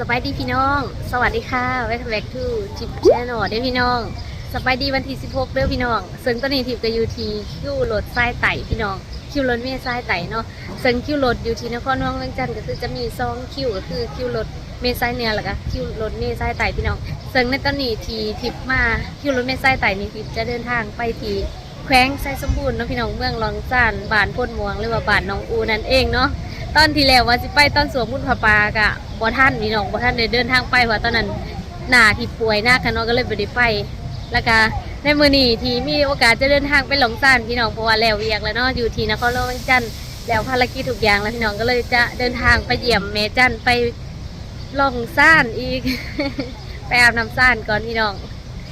สบายดีพี่น้อง สวัสดีค่ะ welcome back to Chip Channel เด้พี่น้อง สบายดีวันที่ 16เด้อพี่น้อง ซึ่งตอนนี้ทิพย์ก็อยู่ที่คิวรถไส้ไต่พี่น้อง คิวรถเมล์ไส้ไต่เนาะ ซึ่งคิวรถยูทีนครหลวงเวียงจันทร์ก็คือจะมีซองคิวก็คือคิวรถเมล์ไส้เนื้อแล้วก็คิวรถเมล์ไส้ไต่พี่น้อง ซึ่งในตอนนี้ทีทิพย์มาคิวรถเมล์ไส้ไต่นี่ทิพย์จะเดินทางไปที่แขวงไส้สมบูรณ์เนาะพี่น้องเมืองลองจานบ้านพ่นม่วงหรือว่าบ้านน้องอูนั่นเองเนาะ ตอนที่แล้วว่าสิไปตอนสวมมุนผาปากะบ่ท่านพี่น้องบ่ท่านได้เดินทางไปเพราตอนนั้นหน้าที่ป่วยหน้าคันน้องก็เลยบ่ได้ไปแล้วก็ในมือนี้ที่มีโอกาสจะเดินทางไปหลงซานพี่น้องเพราะว่าแล้วเวียกแล้วเนาะอยู่ที่นครหลวงเวียงจันทน์แล้วภารกิจทุกอย่างแล้วพี่น้องก็เลยจะเดินทางไปเยี่ยมแม่จันไปลองซ่านอีก ไปอาบน้ำซ่านก่อนพี่น้อง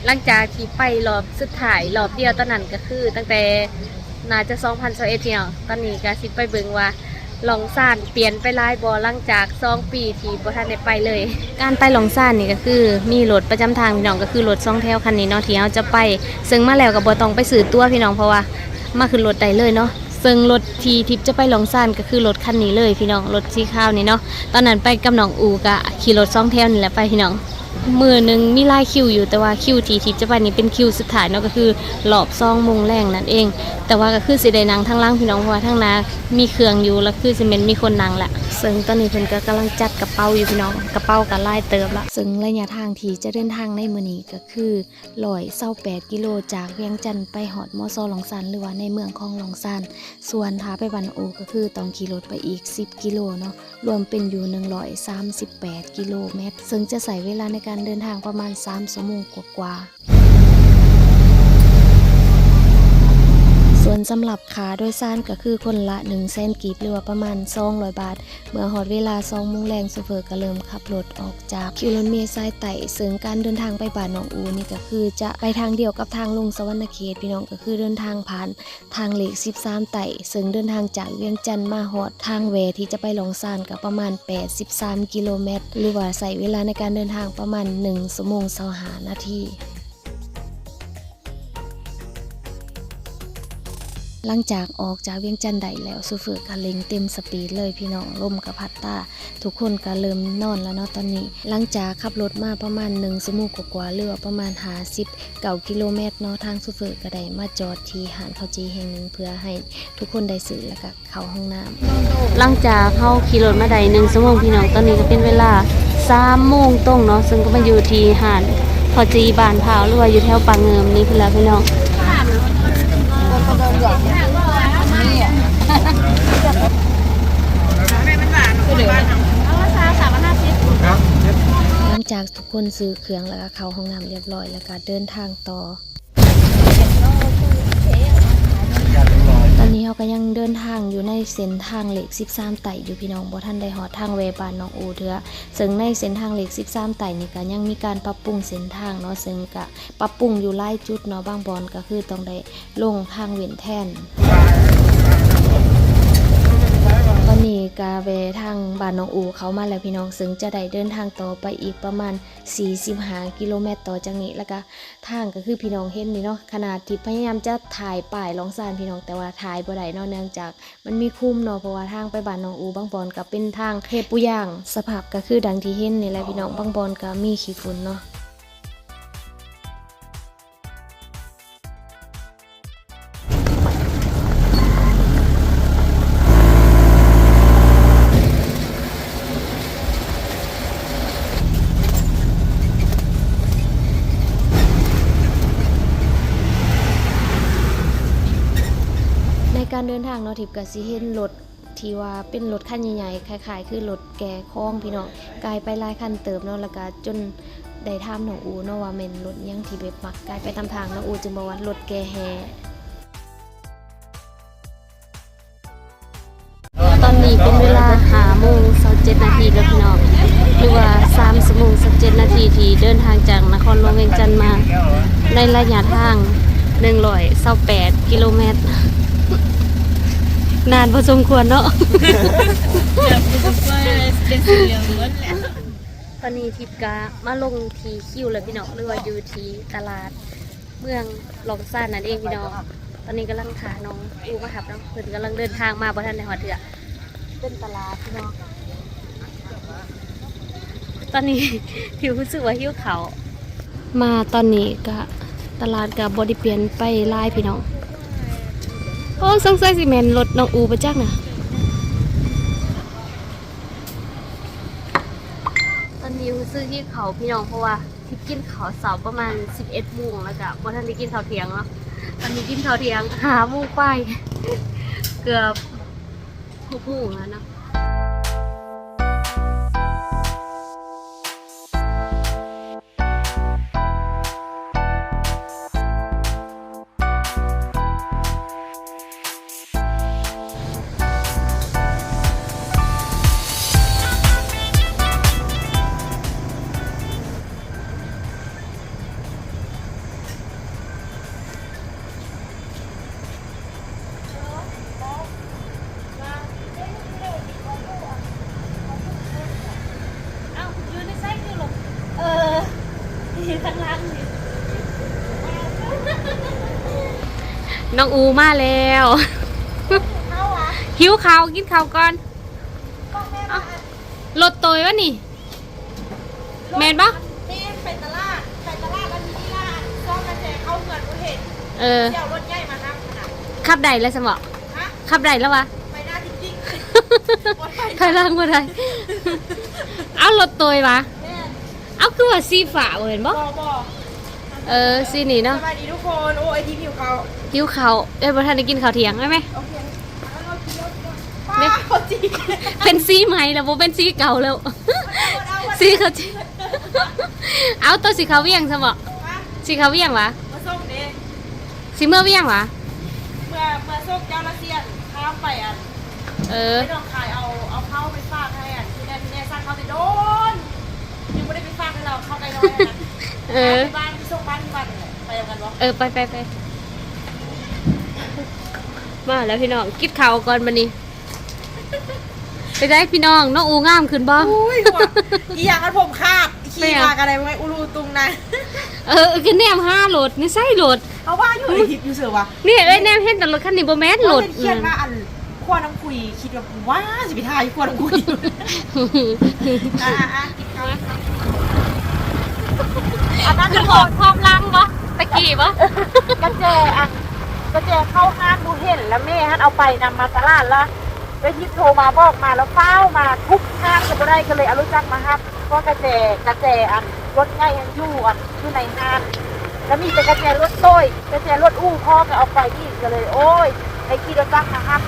หลังจากที่ไปรอบสุดท้ายรอบเดียวตอนนั้นก็คือ ตั้งแต่น่าจะ2021พี่น้องตอนนี้ก็สิไปเบิ่งว่า หลองซ่านเปลี่ยนไปหลายบอหลังจากสองปีที่บ่ทันได้ไปเลย การไปหลองซ่านนี่ก็คือมีรถประจำทางพี่น้องก็คือรถสองแถวคันนี้เนาะที่เราจะไป ซึ่งมาแล้วก็บ่ต้องไปซื้อตั๋วพี่น้องเพราะว่ามาขึ้นรถได้เลยเนาะซึ่งรถที่ทิพย์จะไปหลองซ่านก็คือรถคันนี้เลยพี่น้องรถสีขาวนี่เนาะตอนนั้นไปกับน้องอูกะขี่รถสองแถวนี่แหละไปพี่น้อง มือหนึ่งมีไล่คิวอยู่แต่ว่าคิวทีทิพย์จะไปนี่เป็นคิวสุดท้ายเนาะก็คือหลอบซองมงแรงนั่นเอง แต่ว่าก็คือสิได้นางทั้งล่างพี่น้องเพราะว่าทั้งนามีเครื่องอยู่แล้วคือสิเมนมีคนนางแหละซึ่งตอนนี้เพิ่นก็กำลังจัดกระเป๋าอยู่พี่น้องกระเป๋าก็ไล่เติมละซึ่งระยะทางที่จะเดินทางในมื้อนี้ก็คือร้อยเศร้าแปดกิโลจากเวียงจันทน์ไปหอดมอซอหลองซานหรือว่าในเมืองของหลองซานส่วนท้าไปบันโอก็คือต้องขี่รถไปอีก 10 กิโลเนาะรวมเป็นอยู่138 กิโลเมตร ซึ่งจะใช้เวลาในการเดินทางประมาณ3ชั่วโมงกว่าๆ ส่วนสำหรับขาโดยสารก็คือคนละ1 0 0 0 0แสนกีบหรือว่าประมาณ200บาท เมื่อหอดเวลา2โมงแรงโซเฟอร์ก็เริ่มขับรถออกจากคิวรถเมล์สายไต่ซึ่งการเดินทางไปบ้านหนองอูนี่ก็คือ จะไปทางเดียวกับทางลงสวรรณเขตพี่น้องก็คือเดินทางผ่านทางเหล็ก13ไต่ซึ่งเดินทางจากเวียงจันทน์มาหอดทางแวที่จะไปหลงซานก็ประมาณ 83 กิโลเมตร หรือว่าใส่เวลาในการเดินทางประมาณ1ชั่วโมง25นาที หลังจากออกจากเวียงจันทน์ได้แล้วซูเฟอร์ก็เล็งเต็มสปีดเลยพี่น้องลมกับพัดตาทุกคนก็เริ่มนอนแล้วเนาะตอนนี้ หลังจากขับรถมาประมาณ1ชั่วโมงกว่าๆหรือประมาณ50เก้ากิโลเมตรเนาะทางซูเฟอร์ก็ได้มาจอดที่หานข้าวจีแห่งหนึ่งเพื่อให้ทุกคนได้ซื้อแล้วก็เข้าห้องน้ำหลังจากเข้าขี่รถมาได้1ชั่วโมงพี่น้องตอนนี้ก็เป็นเวลา3โมงตรงเนาะซึ่งก็มาอยู่ที่หานข้าวจีบานพราวหรือว่าอยู่แถวปางเงิมนี่คือแล้วพี่น้อง หลังจากทุกคนซื้อเครื่องแล้วก็เข้าห้องน้ำเรียบร้อยแล้วก็เดินทางต่อ ตอนนี้ เราก็ยังเดินทางอยู่ในเส้นทางเหล็ก 13 ไต่อยู่พี่น้องบ่ท่านได้หอดทางเวบานน้องอูเถือซึ่งในเส้นทางเหล็ก 13 ไต่นี่ก็ยังมีการปรับปรุงเส้นทางเนาะซึ่งก็ปรับปรุงอยู่หลายจุดเนาะบางบอนก็คือต้องได้ลงทางเวียนแทน ตอ นี้กาเวทางบ้านน้องอูเขามาแล้วพี่น้องซึ่งจะได้เดินทางต่อไปอีกประมาณ 45 กิโลเมตรต่อจากนี้แล้วก็ทางก็คือพี่น้องเห็นนี่เนาะขนาดที่พยายามจะถ่ายป้ายลองซานพี่น้องแต่ว่าถ่ายบ่ได้เนาะเนื่องจาก มันมีคุ้มเนาะเพราะว่าทางไปบ้านน้องอูบางบอนก็เป็นทางเทปุย่าง สภาพก็คือดังที่เห็นนี่แหละพี่น้องบางบอนก็มีขี้ฝุ่นเนาะ เดินทางเนาะทิพย์ก็สิเห็นรถที่ว่าเป็นรถคันใหญ่ๆคล้ายๆ คือรถแก่คล้องพี่น้องกลายไปหลายคันเติมเนาะแล้วก็จนได้ถามน้องอูเนาะว่าแม่นรถยังที่แบบมักกลายไปตามทางน้องอูจึงบอกว่ารถแก่แฮตอนนี้เป็นเวลา5โมง27นาทีแล้วพี่น้องหรือว่า3ชั่วโมง17นาทีที่เดินทางจากนครหลวงเวียงจันทน์มาในระยะทาง128กิโลเมตร นานพอสมควรเนาะตอนนี้ทิพย์กะมาลงทีคิวเลยพี่น้องหรือว่าอยู่ที่ตลาด เมืองหลงซ่านนั่นเองพี่น้องตอนนี้กำลังขาน้องอูมาหับเนาะเพิ่นกำลังเดินทางมาบ่ทันในหอดเถื่อเป็นตลาดพี่น้องตอนนี้ผิวรู้สึกว่าหิวเขาวมาตอนนี้ก็ตลาดกับบไดิเปลี่ยนไปไล่พี่น้อง โอ้สงสัยสิแมนรถน้องอูไปจักนะตอนนี้รู้สึกหิวเขาพี่น้องเพราะว่าที่กินเขาเสาประมาณ 11โมงแล้วก็บ่ทันได้กินข้าวเที่ยงเนาะตอนนี้กินข้าวเที่ยงหาโมงไปเกือบหกโมงแล้วเนาะ น้องอูมาแล้วหิวข้าวกินข้าวก่อนเอ้ารถโตยวะนี่ แมนปะแม่ไปตลาดไปตลาดแล้วมีที่ร้านซ่อมกระแจเข้าเงินกูเห็นเออเดี๋ยวรถใหญ่มานั่งขนาดขับได้แล้วสมอฮะขับได้แล้ววะไปหน้าจริงๆถอยหล่างมาได้เอารถโตยวะแม่เอาคือว่าสีฝาบ่เห็นบบ่อกบอกเออสีนี่สเนาะบายดีทุกคนโอ้ไอทีผิวเขา หิวข้าวเอ้ยบ่ทันได้กินข้าวเที่ยงได้ไหมโอเคแล้วเรากินแล้วก่อนเนี่ป้ายเขาจริงเป็นสีใหม่แล้วบ่เป็นสีเก่าแล้วสีเขาจริงเอาตัวสีขาวเวียงซะบ่มาสีขาวเวียงวะมาส่งเด้สีเมื่อเวียงวะเมื่อเมื่อส่งเจ้าละเซียนข้ามไปอะเออ ไม่ต้องขายเอาเอาเข้าไปฝากให้อะที่แน่ที่แน่สร้างเขาไปโดนยังไม่ได้ไปฝากให้เราเข้าไปน้อยนะเออ ไปบ้านไปส่งบ้านที่บ้านเนี่ยไปยังกันวะ เออไปไปไป มาแล้วพี่น้องกินข้าวก่อนบัดนี้ไปได้พี่น้องน้องอูงามขึ้นบ่อุ้ยว่ะอีอย่างนั้นผมคาบไม่ขี่อะมากันอะไรไว้อุลูตุงนะเออคือแนมห้าโหลดนี่ใช่โหลดเขาว่าอยู่ในคลิปอยู่เสือวะนี่เอ้ยแนมเห็นแต่รถคันนี้บ่แม่นโหลดเขาเขียนว่าอันขั้วน้ำคุยคิดว่าว้าสิพิทายขั้วน้ำคุยอะอะอะกินข้าวอันนั้นคืคืออหอดความลังบ่ตะกี้บ่กระแจอะ กระแจเข้าห้างบูเห็นแล้วแม่ฮันเอาไปนำมาตลาดละแล้วทิพโทรมาบอกมาแล้วเฝ้ามาทุกห้างก็บ่ได้ก็เลยเอารู้จักมาฮับเพราะกระแจกระแจอันรถใหญ่ยังอยู่อันอยู่ในห้างแล้วมีแต่กระแจรถโต้ยกระแจรถอู้พ่อก็เอาไปที่ก็เลย โอ้ยไอ้ขี่รถจักรนะครับ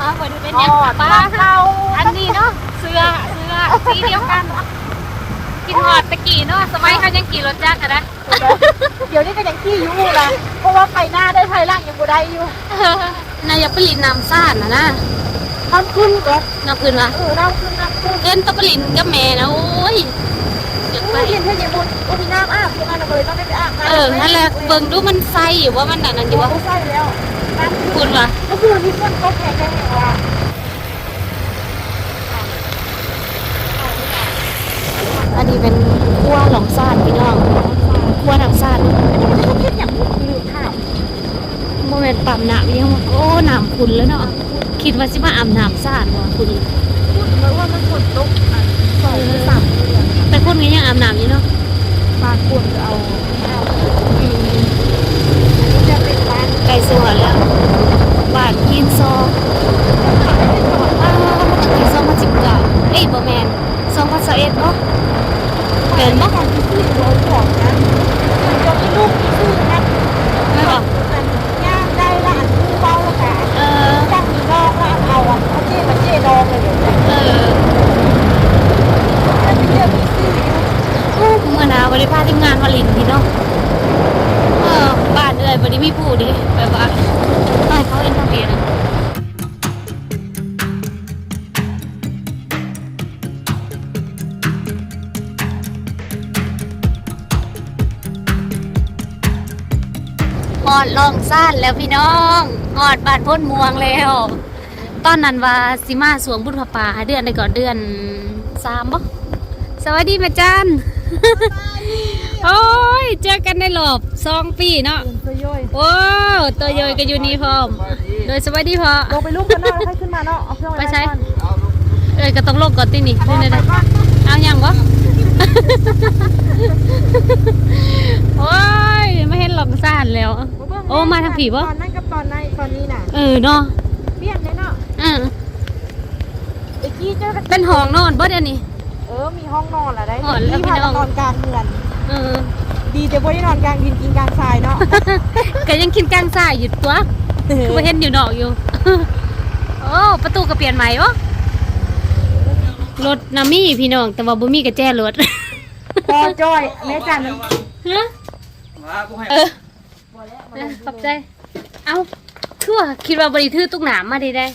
อ๋อเหมือนเป็นอ๋ยัองป้าบ้านเราอันนี้เนาะเสื้อเสื้อสีเดียวกัน กินหอดตะกี้เนาะสมัยเขายังขี่รถจักรอะนะเดี๋ยวนี้ก็ยังขี่อยู่นะเพราะว่าไปหน้าได้ภายหล่างยังบ่ได้อยู่นายอยากไปลินน้ำซ่านนะนะทำขึ้นก็น้ำอื่นวะเออเราขึ้นน้ำขึ้นเอิ้นต้องไปลินกับแม่นะโอ้ยอยากไปไม่เห็นเพื่อนยังบุญโอ้พี่น้ำอาบพี่น้ำเราเลยต้องได้ไปอาบน้ำเออนั่นแหละเบิ่งดูมันใส่อยู่ว่ามันอันนั้นอยู่ว่าวะใช่แล้วน้ำขึ้นคุณวะก็คือที่เพื่อนเขาแข่งกันอย่างว่า อันนี้เป็นขั้วหลงซ่านพี่น้องขั้วน้ำซ่านเขาเพี้ยนอย่างลืมข้าวโมเมนต์ปั๊มน้ำยังโอ้น้ำคุณแล้วเนาะคิดว่าสิมาอาบน้ำซ่านวะคุณพูดเลยว่ามันฝนตกอะสองหรือสามเดือนแต่คนนี้ยังอาบน้ำอยู่เนาะบางคนก็เอาข้าวอืมนี่จะเป็นบ้านไก่สวนแล้วบาทกินซองอ้าวมันกินซองมาจิบเก่าเอ้ยบอแมนซองพันสเอ็ดเนาะ เกินบ่การที่ที่เราของนะจะมีลูกมีชื่อนะไม่บอกย่างได้ละอันคู่เบ้าละกันเออจังมีนอกละเอาอะเขาเจ๊มาเจ๊ดองเลยเดี๋ยวจะเออมีเรื่องมีชื่ออยู่อู้เมื่อหนาวันนี้พาทีมงานมาลินพี่เนาะเออบ้านเลยวันนี้มีผู้ดิบบว่าให้เขาเอ็นทำเองนะ อดลองซ่านแล้วพี่น้องหอดบานพ้นมวงแล้ว ตอนนั้นว่าสิมาสวงบุญพระป่าเดือนในก่อนเดือนสามบ่สวัสดีแม่จันโอ้ย เจอกันในรอบสองปีเนาะตัวย่อยโอ้ตัวย่อยก็อยู่นี่พร้อม โดยสวัสดีพอลงไปลูกกันหน้าแล้วค่อยขึ้นมาเนาะเอาเครื่องไปใช้ก่อนเอ้ยก็ต้องลงก่อนตินี่เอานี่ไปนะก่อนเอายังวะเโอ้ยไม่เห็นหลอกซ่านแล้ว โอ้มาทางผีบ่ตอนนั้นกับตอนนั้นตอนนี้น่ะเออเนาะเปลี่ยนเลยเนาะอ่าตะกี้เจอกันเป็นห้องนอนบ่เดี๋ยวนี้ เออมีห้องนอนละได้อ๋อแล้วที่พี่พาน้อง นอนกลางเมืองเออดีแต่บ่ได้นอนกลางดินกินกลางทรายเนาะก็ยังกินกลางซ่ายอยู่ตัวคือว่าเห็นอยู่นอกอยู่โอ้ประตูก็เปลี่ยนใหม่วะรถนามี่พี่น้องแต่ว่าบ่มีกระแจรถพอจอยแม่จันน้ำฮะว่ากู ให้เออเออขอบใจ เอาทั่วคิดว่าบริทือตุกหนามมาดีได้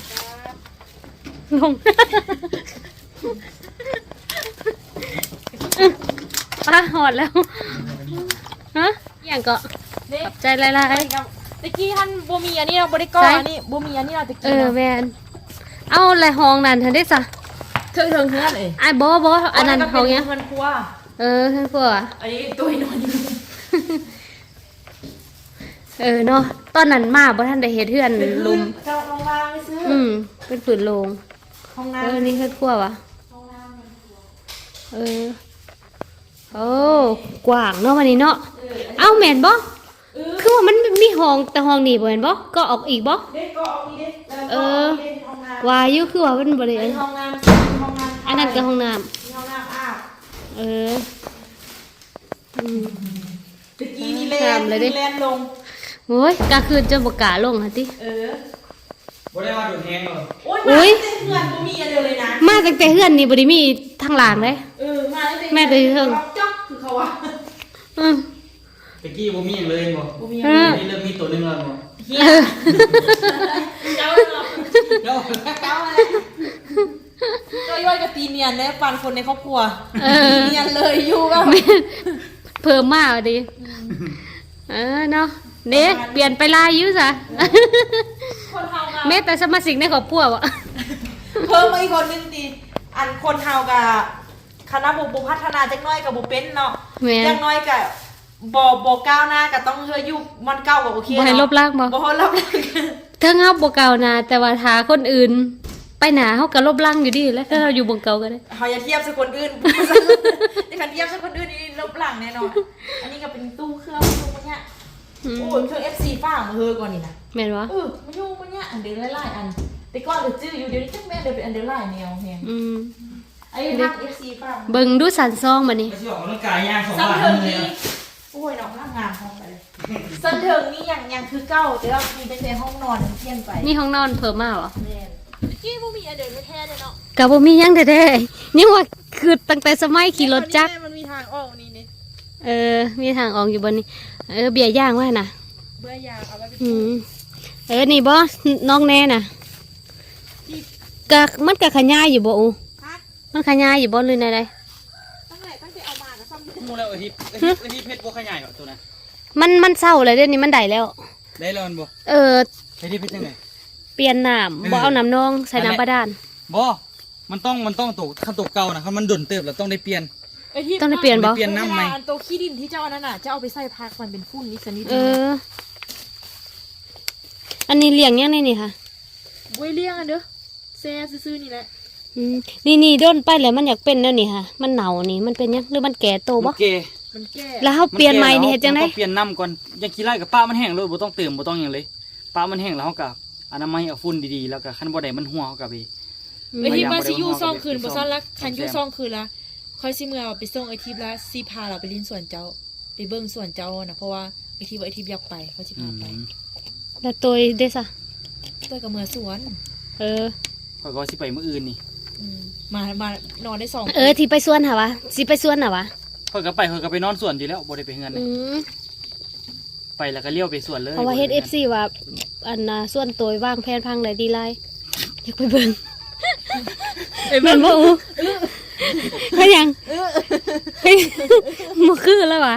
งงป้าหอดแล้ว ฮะอหย่างก็นี่ขอบใจหลายตะกี้ท่านบ่มีอันนี้เราบ่ได้ก่อใช่อันนี้บ่มีอันนี้เราตะๆกี้เออเนาะแมนเอาอะไรห้องนั้นทันได้สะเทิงเทิงเฮือนเอ้ยไอ้ายบอบออันนั้นห้องเนี้ยเงินครัวเออท่านพวกอันนี้ตัวนอนอยู่ เออเนาะตอนนั้นมาบ่ท่านได้เฮ็ดเฮือนลุมเจ้าลงวางไปซื้ออืมเป็นฝืนโลงห้องเอน้ำอนี่คือขั้ววะเออโอ้กว้างเนาะวันนี้เนาะเอ้าแม่นบ่คือว่ามันมีห้องแต่ห้องนี่บ่แม่นบ่ก็ออกอีกบ่เด็กก็เอาอีเด็กแล้วเอก็อเอาอีเด็กห้องน้ำว่าอยู่คือว่ามันบ่ได้อันนี้ห้องน้ำห้องน้ำอันนั้นก็ห้องน้ำมีห้องน้ำอาบเอออืมตะกี้นี่แลตานมเลยดิแลนลง โอ้ยกลางคืนจะบ่กล้าลงหั่นติ เออบ่ได้ว่าโดนแทงหรอกโอ้ยอุ๊มาย ตั้งแต่เพื่อนบ่มีอันเดียวเลยนะ มาตั้งแต่เฮือนนี่บ่ได้มีทางหลังเลย เออ มาตั้งแต่แม่ไปเทิงรับจ๊อกคือเขาว่าอืม ตะกี้บ่มีหยังเลยบ่บ่มีเออันอนี่เริ่มมีตัวหนึงแล้วบ่เฮียเจ้าเนาะเดี๋ยวเจ้าอะไรก็ย่อยกับตีเนียนได้ปันคนในครอบครัวเออตีเนียนเลยอยู่ก็ เพิ่มมากดิเออเนาะ เด้เปลี่ยนไปลายอยุ่ซะคนเฮากัแม้แต่สมาชิกในครอบครัววะเพิ่มมาอีกคนนึงตีอันคนเฮากับคณะบุบุพัฒนาจักหน้อยกับบุเป็นเนาะแม่นจักหน้อยกับบ่บ่ก้าวหน้าก็ต้องเฮยอยู่มันเก้ากับโอเคบ่ให้เนาะลบล้างบ่ บ่ให้ลบล้างเทิงเฮาบ่เก่านะแต่ว่าถ้าคนอื่น ไปหนาเฮาก็ลบล้างอยู่ดีแหล้วถ้าเราอยู่บ่เก่าก็ได้ เฮาอย่าเทียบสักคนอื่นในคันเทียบสักคนอื่นนี่ลบหลังแน่นอนอันนี้ก็เป็นตู้เครื่องตู้มันเนี่ยอืม โอ้ยเครื่อง FC ฟ้ามาเฮอก่อนนี่นะแม่นวะเออมันอยู่มันเนี่ยอันเดียวไล่ๆอัน แต่ก่อนเหลือจื้ออยู่เดี๋ยวนี้จักแม่เดี๋ยวเป็นอันเดียวไล่แนวแฮงอืมไอ้ทัก FC ฟ้าเบิ่งดูสันซองมานี่ไปสิออกกำลังกายย่างสองสันบาทเทิงเลยนี่อะโอ้ยน้องร่างงานห้องไปเลยสันเทิงนี่ยังยังคือเก้าแต่ว่ามีเป็นแต่ห้องนอนเพี้ยนไปนี่ห้องนอนเพิ่มมาเหรอแม่นกี้บ่มีอันเดียวแท้ๆเลยเนาะก็บ่มีหยังแท้ๆนี่ว่าคือตั้งแต่สมัยขี่รถจักรมันมีทางออกนี่นี่เออมีทางออกอยู่บนนี้ เออเบียร์ย่างไว้น่ะเบื่อยางเอาไว้เป็นอืมเออนี่บ่น้องแน่น่ะกะมันกะขยายอยู่บ่อูพักมันขยายอยู่บ่หรือไงใดตั้งแต่ตั้งแต่เอามาก็ซ่อมมูแล้วอาทิตย์อาทิตย์อาทิตย์เพชรบ่ขยายหรอกตัวนั้นมันมันเศร้าเลยเดี๋ยวนี้มันได้แล้ว ได้แล้วมันบ่เอออาทิตย์เพชรจังได๋เปลี่ยนน้ำบ่เอาน้ำนองใส่น้ำบาดาลบ่มันต้องมันต้องตกคันตกเก่านะคันมันดนเติบแล้วต้องได้เปลี่ยน ต้องได้เปลี่ยนบ่ เปลี่ยนน้ำไหมอันโตวขี้ดินที่เจ้าอันนั้นน่ะเจ้าเอาไปใส่พักมันเป็นฟุ้นนิดสนิดเออ อันนี้เลี้ยงยังไงนี่ค่ะบวยเลี้ยงอันเด้อแซ่ซื่อๆนี่แหละอืมนี่นี่ด้นไปแล้วมันอยากเป็นแล้วนี่ค่ะ มันเหนานี่มันเป็นยังหรือมันแก่โตบ่มันเกมันแก้แล้วเขาเปลี่ยนใหม่นี่เฮ็ดจังไดมันต้องเปลี่ยนน้ำก่อนอย่างขี้ไล่กับป้ามันแห้งเลยบ่ต้องเติมบ่ต้องหยังเลยป้ามันแห้งแล้วเฮาก็อนามัยเอาฝุ่นดีๆแล้วก็คันบ่ได้มันหัวเฮาก็ไปอืมไอทีมพยายามมาสิอยู่บ่ได้ซ่องคืนเอาไปบ่ซ่อนละซ่อมคันอยู่แซมซ่องคืนละ ค่อยสิเมื่อเอาไปส่งไอทีมละสิพาเราไปลินสวนเจ้า ไปเบิ่งสวนเจ้านะเพราะว่าไอทีมว่าไอทีมอยากไปเขาสิอืพาไปมแล้วตัวเด้ซะตัวกับเมื่อสวน เออข้อยก็สิไปมื้ออื่นนี่อืมมามานอนได้สองเออที่ไปสวนหาวะสิไปสวนหาวะข้อยก็ไปข้อยก็ไปนอนสวนอยู่แล้วบ่ได้ไปเฮือนเลอืยมไปแล้วก็เลี้ยวไปสวนเลยเพราะว่าเฮ็ด FC ว่าอันน่ะส่วนตัววางแผนพังเลยดีไรอยากไปเบิ่งแมันบ่อูเฮ็ด หยังเฮ้ยบ่คือแล้ววะ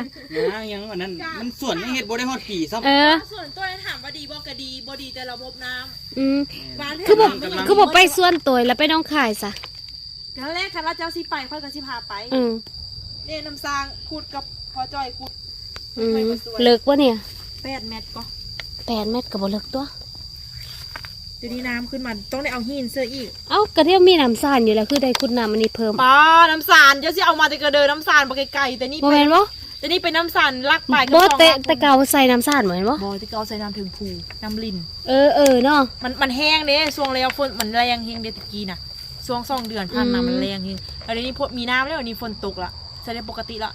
นะยังอันนั้น มันสวนยังเฮ็ดบ่ได้ฮอดปีซ้ำเออ ส่วนตัวนั้นถามว่าดีบ่ก็ดีบ่ดีแต่ระบบน้ำอืมบ้านคือบ่กำลังคือบ่ไปส่วนตัวแล้วไปน้องคายซะครั้งแรกคันว่าเจ้าสิไปค่อยก็สิพาไปอืมเด้น้ำสร้างขุดกับพอจอยขุดอืมเลิกวะเนี่ย แปดเมตรก็แปดเม็ดก็บ่เลิกตัว เดี๋ยวนี้น้ำขึ้นมาต้องได้เอาหินเสื้ออีก เอ้ากระเทียมมีน้ำซ่านอยู่แล้วคือได้คุณน้ำอันนี้เพิ่มป้าน้ำสารเดี๋ยวสิเอามาแต่กระเดินน้ำสารมาไกลๆแต่นี่โมเป็เมนนบ่แต่นี่เป็นน้ำสารลักไปบ่แต่แต่เกาใส่น้ำซ่านเหมือนบ่บอยที่เกาใส่น้ำถึงภูน้ำลิน เออเออเนาะ มันมันแห้งเด้ช่วงแล้วฝนมันแรงเฮงเดยวตะกี้น่ะช่วงสองเดือนผ่านมาอืม มันแรงเฮงแล้วเดี๋ยวนี้พอมีน้ำแล้วเดี๋ยวนี้ฝนตกละแสดงปกติละ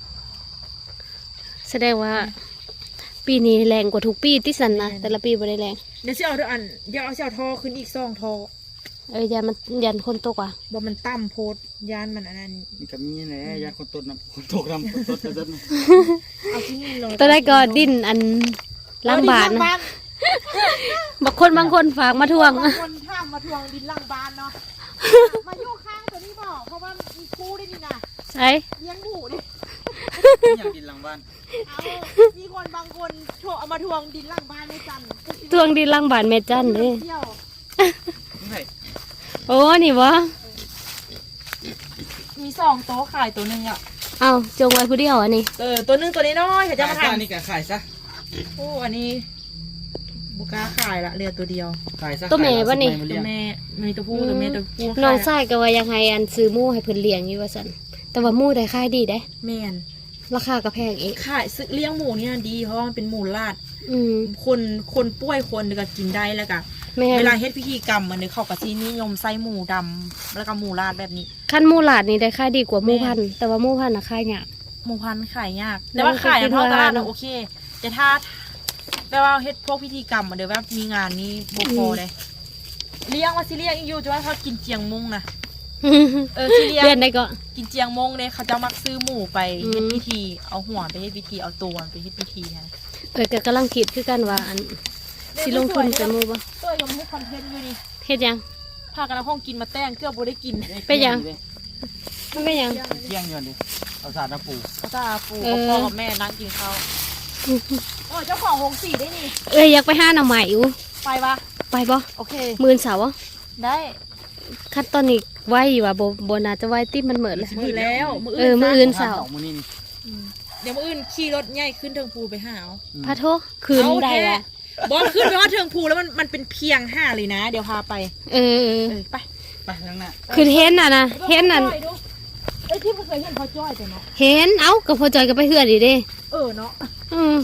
แสดงว่า ปีนี้แรงกว่าทุกปีที่สันนะแต่ละปีบ่ได้แรงเดี๋ยวสิเอาเดี๋ยวอันเดี๋ยวเอาสิเอาทอขึ้นอีกซองทอเออยันมันยันคนตกอะบ่มันต่ำโพดยานมันอันนั้นมันก็มีแหละยาคนตดน้ำคนตกน้ำคนตดจะเอาที่นี่ลงตัวได้ก็ดิ้นอันล้างบานเออดินะล้างบางคนบางคนฝากมาทวงบางคนข้ามมาทวงดินล้างบานเนาะมาอยู่ข้างตัวนี้บอกเพราะว่ามีคู่ได้นี่นะใช่เลี้ยงหมูดิอยากกินหลังบ้านเอา มีคนบางคนโทรเอามาทวงดินล้างบานไม่จันทวงดินล้างบานเมจันเด้เที่ยวไม่โอ้นี่วะมีสองโต๊ะขายตัวหนึ่งอะ เอาจงไว้ผู้เดียวอันนี้ เออ ตัวหนึงตัวนี้น้อยเขาจะมาขายทำนี่ก็ขายซะโอ้อันนี้บุกล้าขายละเรือตัวเดียว ขายซะตัวแม่ปะนี่ ขายตัวแล้วแม่มีตัวผู้ตัวแม่ตัวผู้น้องขายชายก็ว่ายังไงอันซื้อหมู่ให้เพิ่นเลี้ยงอยู่ว่าซั่นแต่ว่าหมู่ได้ค่ายดีได้ แม่น ราคาก็แพงอีกขายซื้อเลี้ยงหมูเนี่ยดีเพราะว่ามันเป็นหมูลาด อืม คนคนป่วยคนก็กินได้แล้วก็แม่น เวลาเฮ็ดพิธีกรรมมันเนี่ยเขาก็สินิยมใส่หมูดำแล้วก็หมูลาดแบบนี้คันหมู่หลาดนี่ได้ค่ายดีกว่าหมู่พันธุ์แต่ว่าหมู่พันธุ์น่ะค่ายยาก หมูพันธุ์ขายยากแล้แต่วว่าขายก็คิดในท้องตลาดว่านะโอเค แต่ถ้าแปลว่าเฮ็ดพวกพิธีกรรมอะเดี๋ยวว่ามีงานนี้โบพอเลยเลี้ยงว่าสิเลี้ยงอีกอยู่จะว่าเขากินเจียงมงนะ เออสิเลี้ยงเดือนได้ก็กินเจียงมงเนี่ยเขาจะมักซื้อหมูไปอืมเฮ็ดพิธี เอาหัวไปเฮ็ดพิธีเอาตัวไปเฮ็ดพิธีนะเอ้ยก็กำลังคิดคือกันว่าอันสิลงทุนใส่หมู่บ่ตัวยังไม่คอนเทนต์อยู่นี่เฮ็ดหยังพากันเอาห้องกินมาแต่งเกือบบ่ได้กินไปยังมันเป็นหยังเที่ยงอยู่ดิเอาสาดน้ำปูเขาตาปูเออกับพ่อกับแม่นั่งกินข้าวโอ้ยเจ้าของโรงสีได้นี่เอ้ยอยากไปหาหน่อใหม่อยู่ไปปะไปบ่โอเคมื้อเสาร์อะได้ คัดตอนนี้ไว้อยู่ว่าบ่บ่น่าจะไว้ติมันเหมือนเลย มือแล้วมือเออื่อนมื้ออื่นสาเสาร์สองมื้อนี้นี่อืมเดี๋ยวมืออื่นขี่รถใหญ่ขึ้นเทิงภูไปหาเอาพระโทคืนได้เอาละแท้บอสขึ้นไปว่าเทิงภูแล้วมันมันเป็นเพียงห้าเลยนะ เดี๋ยวพาไปเออเออเออไปไปข้างหน้าคือเห็นน่ะนะเห็นน่ะจ้อยดูเอ้ยที่มันเคยเห็นเขาจ้อยแต่เนาะเห็นเอ้าก็พอจอยก็ไปเฮือนอีเด้เออเนาะอืม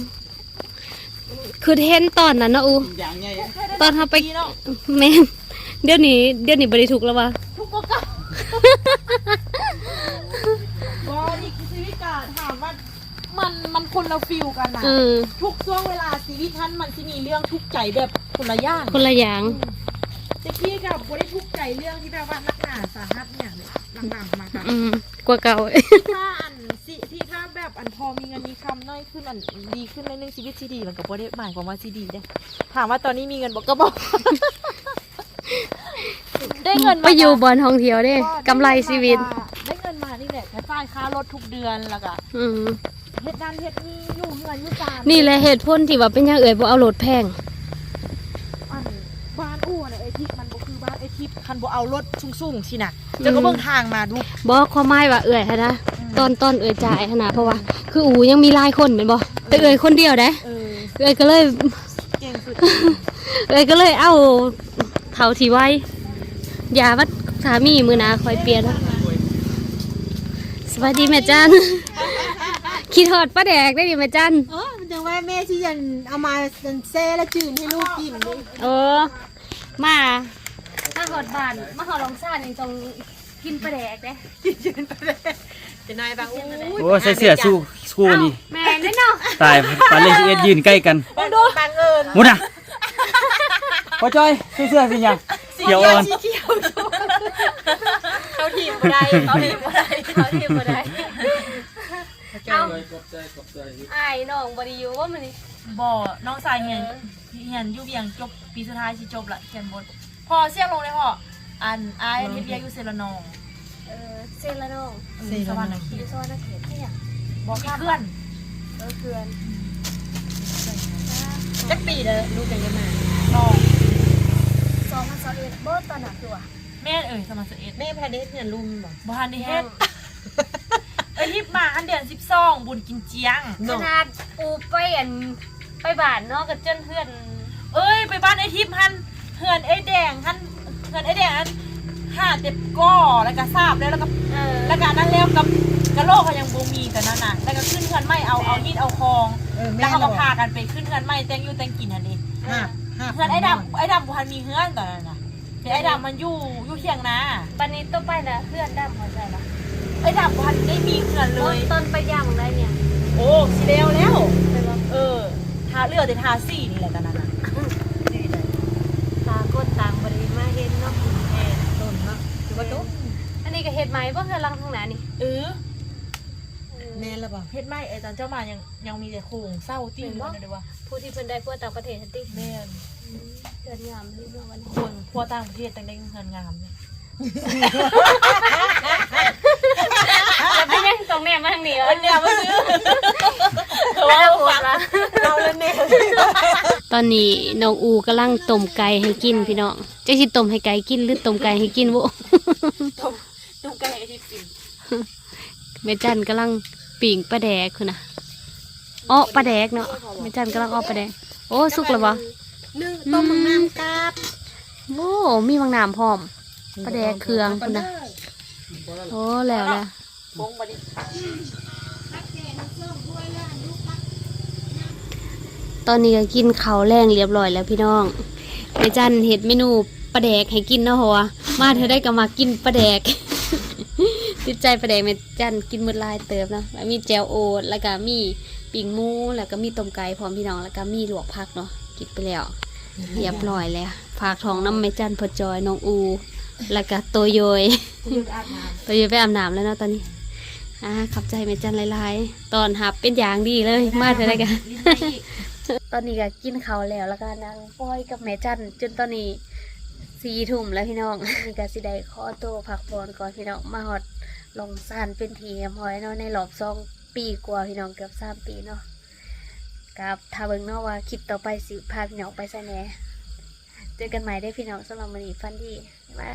คือเห็นตอนนั้นเนาะอู อย่างใหญ่ตอนเขาไปดีเนาะแม่น เดี๋ยวนี้เดี๋ยวนี้บ่ได้ถูกแล้ววะทุกก็เก่าบอสนี่คือชีวิตกาถามว่ามันมันคนละฟิลกันนะเออทุกช่วงเวลาชีวิตท่านมันจะมีเรื่องทุกข์ใจแบบคนละอย่างคนละอย่างแต่พี่กับบได้ทุกข์ใจเรื่องที่แบบว่านักหนาสาหัสเนี่ยเลยหลังๆมาค่ะอืมกว่าเก่าถ้าอันสิที่ถ้าแบบอันพอมีเงินมีคำน้อยขึ้นอันดีขึ้นในเรื่องชีวิตที่ดีมันก็บ่ได้หมายความว่าที่ดีได้ถามว่าตอนนี้มีเงินบอกก็บอกได้ เงินมาไปอยู่บอนท่องเที่ยวเด้กำไรชีวิต ได้เงินมานี่แหละแต่จ่ายค่ารถทุกเดือนแล้วก็อืมเฮ็ดนั่นเฮ็ดนี่อยู่เงินอยู่จานนี่แหละเหตุผลที่ว่าเป็นหยังเอ่ยบ่เอารถแพง อันบ้านอู้น่ะไอ้ทิพย์มันบ่คือบ้านไอ้ทิพย์คันบ่เอารถสูงๆสิน่ะเจะก็เบิ่งทางมาดูบ่ความหมายว่าเอ่ยหั้นนะตอนตอนเอ่ยจ่ายหั้นนะเพราะว่า คืออูยังมีหลายคนแม่นบ่แต่เอ่ยคนเดียวเด้เออเอ่ยก็เลย เก่งสุดเอ้ยก็เลยเอาเท่าที่ไว้อ ย่าว่าสามีมือหนาคอยเปลี่ยนนะสวัสดีแม่จันคิดฮอดป้าแดกได้ดิแม่จันเออมันจังว่าแม่ที่ยันเอามาแซ่และจืนให้ลูกกินดิเออ มาถ้าฮอดบ้านมาฮอดลองซ่านยังต้องกินป้าแดกเด้จะนายบางอู้โอ้ใส่เสื้อสู้สู้นี่แม่นได้เนาะตายปลาเล่นเอ็ดยืนใกล้กันบางดูบางเอิญหมุดอะพอจอยซื้อเสื้อสิยัง เขียวอ่อนเขาทีมบ่ได้เขาทีมบ่ได้เขาทีบ่ได้เอาอ้ายน้องบ่ได้อยู่ว่ามันนี่บ่น้องสายเฮียนเฮียนอยู่เวียงจบปีสุดท้ายสิจบละเขียนบทพอเสียงลงเลยพ่ออันอายเฮ็ดเวียกอยู่เซละนองเออเซนละน้องเซละนอง อยู่ซอยนักเขตที่หยังบอกเพื่อนเออเพื่อนจักปีเด้อลูกยังจะมา น้องส องพันสองเอ็ดเบิร์ตอนหนักตัวแม่เอ่ยสมัครเอ็ดแม่พาเดชเพื่อนลุมบ่บ่ทันได้เฮ็ดเอ้ยรีบมาอันเดือน12บุญกินเจียง ขนาดปูไปอันไปบ้านเนาะกับเจ้นเพื่อน เอ้ยไปบ้านไอ้ทิพย์ฮันเพื่อนไอ้แดงท่านเพื่อนไอ้แดงนั้นห้าเต็บก้อแล้วก็ทราบแล้วแล้วก็เออแล้วก็อันนั้นแล้วกับกระโลกเขายังบ่มีแต่นั่นน่ะแล้วก็ขึ้นเพื่อนไม่เอาเอามีดเอาคองเออแล้แม่วเขาก็บอกพากันไปขึ้นเพื่อนไม่แตงอยู่แตงกินอันนี้ห้าห้า เพื่อนไอ้ดำไอ้ดำบุหันมีเพื่อนตอนนั้นน่ะแต่ไอ้ดำมันอยู่อยู่เคียงนาปันนี้ตัวไปนะเพื่อนดำหัวใจละไอ้ดำบุหันได้มีเพื่อนเลต้นย ต้นไปย่างได้เนี่ยโอ้สิแล้วแล้ว ไปบ่เออทาเลือดแต่ทาซี่นี่แหละตอนนั้นน่ะตากดต่างบริมาเห็นเนาะแม่ต้นเนาะคือว่าต้นอันนี้ก็เฮ็ดไหมบ่เฮือลังทางหน้านี่เออแม่นแล้วบ่เฮ็ดไม่ไอ้ตอนเจ้ามายังยังมีแต่โครงเศร้าติ้งมันเลยว่า ผู้ที่เพิ่นได้พวกต่างประเทศหั่นติแม่นเดือนงามนี่เนาะวันนี้คนพวกต่างประเทศต่างได้เงินงามเนี่ยแล้วไปยังตรงแนมมาทางนี้เอวะอเนี่ยมาซื้อไม่ได้พูดละเราเลยเนี่ยตอนนี้น้องอูกำลังต้มไก่ให้กินพี่น้องจะสิต้มให้ไก่กินหรือต้มไก่ให้กินบ่ตุ้งไก่ไอ้ที่กิน แม่จันกำลังปิ่งปลาแดกคุณน่ะ อ้อปลาแดกเนาะแม่จันกำลังอ้อปลาแดกโอ้สุกแล้วบ่นึ่งต้มมังน้ำกับโอ้มีบางน้ำพร้อมปลาแดกเครื่องคุณน่ะโอ้แล้วแล้วบงบดิตอนนี้ก็กินข้าวแรงเรียบร้อยแล้วพี่น้องแม่จันเฮ็ดเมนูปลาแดกให้กินเนาะหัวมาเธอได้ก็มากินปลาแดกติดใจปลาแดกแม่จันกินหมืดหลายเติบเนาะแล้วมีแจวโอดแล้วก็มี ปิ่งหมูแล้วก็มีต้มไก่พร้อมพี่น้องแล้วก็มีลวกผักเนาะกินไปแล้วเรียบร้อยแล้วฝากท้องน้ำแม่จันพอจอยน้องอู แล้วก็โตโยยโตโยยไปอาบน้ำแล้วเนาะตอนนี้อ่าขับใจแม่จันหลายๆ ตอนหับเป็นอย่างดีเลย มาเถอะได้กัน ตอนนี้ก็กินข้าวแล้วแล้วก็นั่งป้อยกับแม่จันจนตอนนี้สี่ทุ่มแล้วพี่น้องนี่ก็สิได้ขอตัวพักผ่อนก่อนพี่น้องมาหอดลงซานเป็นทีเรียบร้อยเนาะในรอบสอง ปีกว่าพี่น้องเกือบสามปีเนาะกับถ้าเบิ่งเนาะว่าคลิปต่อไปสิพาพี่น้องไปใส่แหน่เจอกันใหม่ได้พี่น้องสำหรับวันนี้ฟันดีบ๊ายบาย